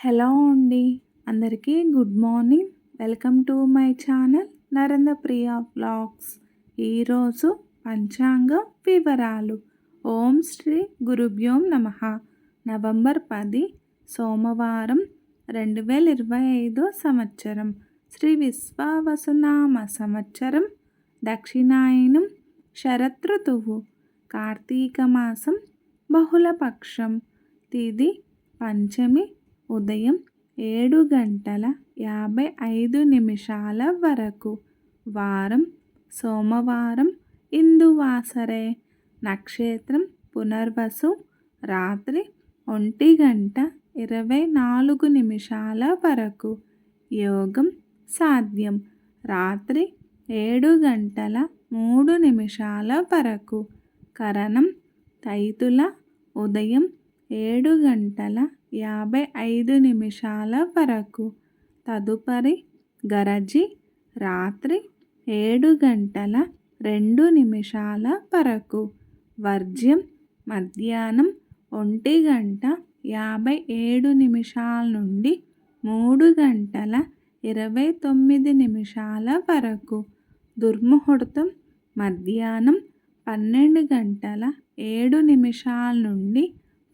Hello అండి. అందరికీ good morning. Welcome to my channel Narendra Priya blogs ఈరోజు పంచాంగం వివరాలు. ఓం శ్రీ గురుభ్యోం నమ. నవంబర్ పది సోమవారం రెండు వేల ఇరవై ఐదో సంవత్సరం. శ్రీ విశ్వావసునామ సంవత్సరం. దక్షిణాయనం శరతృతువు కార్తీక మాసం బహుళపక్షం. తిది పంచమి ఉదయం ఏడు గంటల యాభై ఐదు నిమిషాల వరకు. వారం సోమవారం ఇందువాసరే. నక్షత్రం పునర్వసు. రాత్రి ఒంటి గంట ఇరవై నాలుగు నిమిషాల వరకు. యోగం సాధ్యం. రాత్రి ఏడు గంటల మూడు నిమిషాల వరకు. కరణం తైతుల ఉదయం ఏడు గంటల యాభై ఐదు నిమిషాల వరకు. తదుపరి గరజి రాత్రి ఏడు గంటల రెండు నిమిషాల వరకు. వర్జ్యం మధ్యాహ్నం ఒంటి గంట యాభై ఏడు నిమిషాల నుండి మూడు గంటల ఇరవై తొమ్మిది నిమిషాల వరకు. దుర్ముహూర్తం మధ్యాహ్నం పన్నెండు గంటల ఏడు నిమిషాల నుండి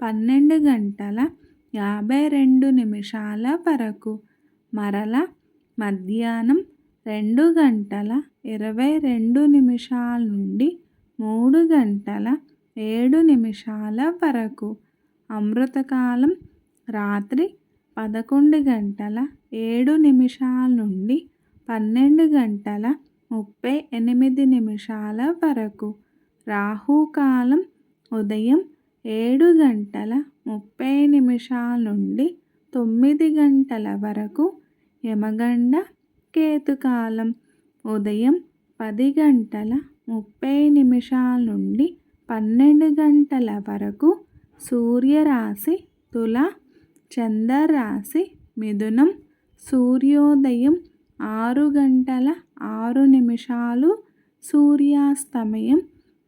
పన్నెండు గంటల యాభై రెండు నిమిషాల వరకు. మరల మధ్యాహ్నం రెండు గంటల ఇరవై రెండు నిమిషాల నుండి మూడు గంటల ఏడు నిమిషాల వరకు. అమృతకాలం రాత్రి పదకొండు గంటల ఏడు నిమిషాల నుండి పన్నెండు గంటల ముప్పై ఎనిమిది నిమిషాల వరకు. రాహుకాలం ఉదయం ఏడు గంటల ముప్పై నిమిషాల నుండి తొమ్మిది గంటల వరకు యమగండ కేతుకాలం. ఉదయం పది గంటల ముప్పై నిమిషాల నుండి పన్నెండు గంటల వరకు సూర్యరాశి తుల చంద్రరాశి మిథునం. సూర్యోదయం ఆరు గంటల ఆరు నిమిషాలు సూర్యాస్తమయం